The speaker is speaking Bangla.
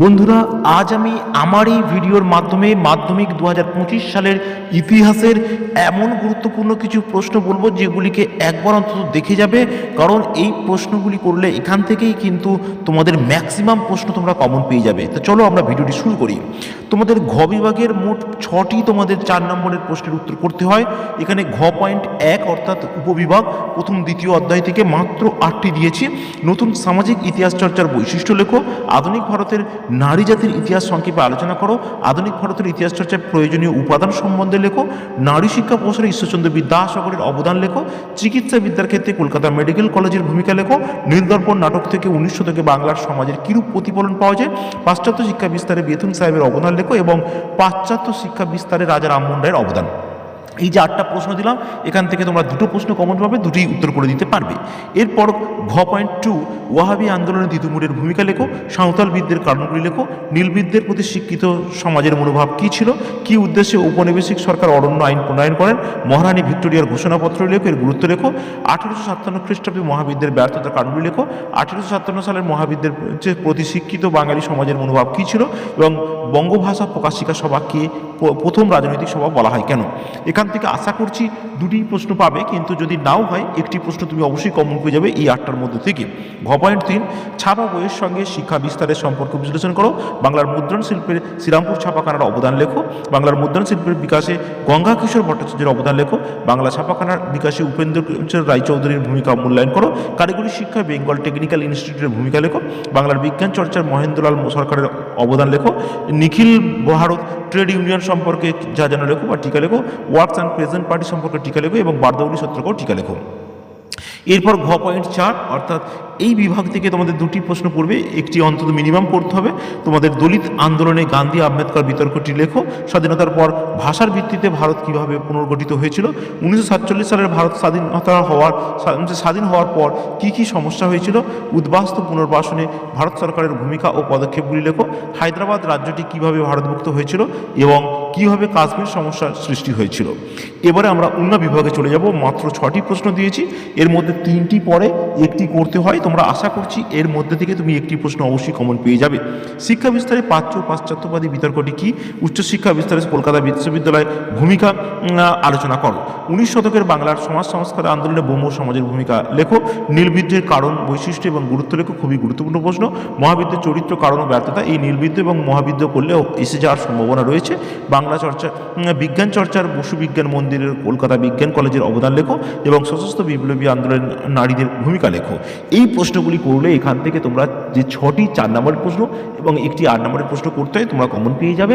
বন্ধুরা, আজ আমি আমার এই ভিডিওর মাধ্যমে মাধ্যমিক দু হাজার পঁচিশ সালের ইতিহাসের এমন গুরুত্বপূর্ণ কিছু প্রশ্ন বলব, যেগুলিকে একবার অন্তত দেখে যাবে। কারণ এই প্রশ্নগুলি করলে এখান থেকেই কিন্তু তোমাদের ম্যাক্সিমাম প্রশ্ন তোমরা কমন পেয়ে যাবে। তো চলো আমরা ভিডিওটি শুরু করি। তোমাদের ঘ বিভাগের মোট ছটি তোমাদের চার নম্বরের প্রশ্নের উত্তর করতে হয়। এখানে ঘ পয়েন্ট এক অর্থাৎ উপবিভাগ, প্রথম, দ্বিতীয় অধ্যায় থেকে মাত্র আটটি দিয়েছি। নতুন সামাজিক ইতিহাস চর্চার বৈশিষ্ট্য লেখো। আধুনিক ভারতের নারী জাতির ইতিহাস সংক্ষেপে আলোচনা করো। আধুনিক ভারতের ইতিহাস চর্চার প্রয়োজনীয় উপাদান সম্বন্ধে লেখো। নারী শিক্ষা প্রসারে ঈশ্বরচন্দ্র বিদ্যাসাগরের অবদান লেখো। চিকিৎসা বিদ্যার ক্ষেত্রে কলকাতা মেডিকেল কলেজের ভূমিকা লেখো। নীলদর্পণ নাটক থেকে উনিশ শতকে বাংলার সমাজের কিরূপ প্রতিফলন পাওয়া যায়? পাশ্চাত্য শিক্ষা বিস্তারে বেতুন সাহেবের অবদান লেখো। এবং পাশ্চাত্য শিক্ষা বিস্তারে রাজা রামমোহন রায়ের অবদান। এই যে আটটা প্রশ্ন দিলাম, এখান থেকে তোমরা দুটো প্রশ্ন কমন পাবে দুটি উত্তর করে দিতে পারবে। এরপর ঘ পয়েন্ট টু ওয়াহাবি আন্দোলনে দিতুমুরের ভূমিকা লেখো, সাঁওতালবিদদের কারণগুলি লেখো, নীলবিদদের প্রতি শিক্ষিত সমাজের মনোভাব কী ছিল, কী উদ্দেশ্যে উপনিবেশিক সরকার অরণ্য আইন প্রণয়ন করেন, মহারানী ভিক্টোরিয়ার ঘোষণাপত্র লেখো, এর গুরুত্ব লেখো, আঠেরোশো সাতান্ন খ্রিস্টাব্দে মহাবিদ্যের ব্যর্থতার কারণগুলি লেখো, আঠেরোশো সাতান্ন সালের মহাবিদ্যের যে প্রতি শিক্ষিত বাঙালি সমাজের মনোভাব কী ছিল এবং বঙ্গভাষা প্রকাশিকা সভাকে প্রথম রাজনৈতিক সভা বলা হয় কেন? এখান থেকে আশা করছি দুটি প্রশ্ন পাবে, কিন্তু যদি নাও হয়, একটি প্রশ্ন তুমি অবশ্যই কমন পেয়ে যাবে এই আটটার মধ্যে থেকে। ঘ পয়েন্ট তিন, ছাপা বইয়ের সঙ্গে শিক্ষা বিস্তারের সম্পর্ক বিশ্লেষণ করো। বাংলার মুদ্রণ শিল্পের শ্রীরামপুর ছাপাখানার অবদান লেখো। বাংলার মুদ্রণ শিল্পের বিকাশে গঙ্গা কিশোর ভট্টাচার্যের অবদান লেখো। বাংলা ছাপাখানার বিকাশে উপেন্দ্র রায়চৌধুরীর ভূমিকা মূল্যায়ন করো। কারিগরি শিক্ষায় বেঙ্গল টেকনিক্যাল ইনস্টিটিউটের ভূমিকা লেখো। বাংলার বিজ্ঞান চর্চার মহেন্দ্রলাল সরকারের অবদান লেখো। নিখিল ভারত ট্রেড ইউনিয়ন সম্পর্কে যা যেন লেখো বা টিকা লেখো। ওয়ার্কস অ্যান্ড প্রেজেন্ট পার্টি সম্পর্কে টিকা লেখো এবং বারদৌলি সত্রকেও টিকা লেখো। এরপর ঘ পয়েন্ট চার, অর্থাৎ এই বিভাগ থেকে তোমাদের দুটি প্রশ্ন পড়বে। একটি অন্তত মিনিমাম পড়তে হবে। তোমাদের দলিত আন্দোলনে গান্ধী আম্বেদকর বিতর্কটি লেখো। স্বাধীনতার পর ভাষার ভিত্তিতে ভারত কীভাবে পুনর্গঠিত হয়েছিল? উনিশশো সাতচল্লিশ সালের ভারত স্বাধীনতা হওয়ার স্বাধীন হওয়ার পর কি কি সমস্যা হয়েছিল? উদ্বাস্তু পুনর্বাসনে ভারত সরকারের ভূমিকা ও পদক্ষেপগুলি লেখো। হায়দ্রাবাদ রাজ্যটি কীভাবে ভারতমুক্ত হয়েছিল এবং কীভাবে কাশ্মীর সমস্যার সৃষ্টি হয়েছিল? এবারে আমরা অন্য বিভাগে চলে যাব। মাত্র ছটি প্রশ্ন দিয়েছি। এর মধ্যে তিনটি পরে একটি করতে হয়। তোমরা আশা করছি এর মধ্যে থেকে তুমি একটি প্রশ্ন অবশ্যই কমন পেয়ে যাবে। শিক্ষা বিস্তারে প্রাচ্য পাশ্চাত্যবাদী বিতর্কটি কি? উচ্চশিক্ষা বিস্তারে কলকাতা বিশ্ববিদ্যালয়ের ভূমিকা আলোচনা করো। উনিশ শতকের বাংলার সমাজ সংস্কার আন্দোলনে বৌম সমাজের ভূমিকা লেখো। নীলবিদ্যের কারণ, বৈশিষ্ট্য এবং গুরুত্ব লেখো, খুবই গুরুত্বপূর্ণ প্রশ্ন। মহাবিদ্যের চরিত্র, কারণ ও ব্যর্থতা, এই নীলবিদ্য এবং মহাবিদ্য করলেও এসে যাওয়ার সম্ভাবনা রয়েছে। বাংলা চর্চা বিজ্ঞান চর্চার বসু বিজ্ঞান মন্দিরের কলকাতা বিজ্ঞান কলেজের অবদান লেখো এবং সশস্ত্র বিপ্লবী আন্দোলন নারীদের ভূমিকা লেখো। এই প্রশ্নগুলি করলে এখান থেকে তোমরা যে ছটি চার নম্বরের প্রশ্ন এবং একটি আট নম্বরের প্রশ্ন করতে হয় তোমরা কমন পেয়ে যাবে।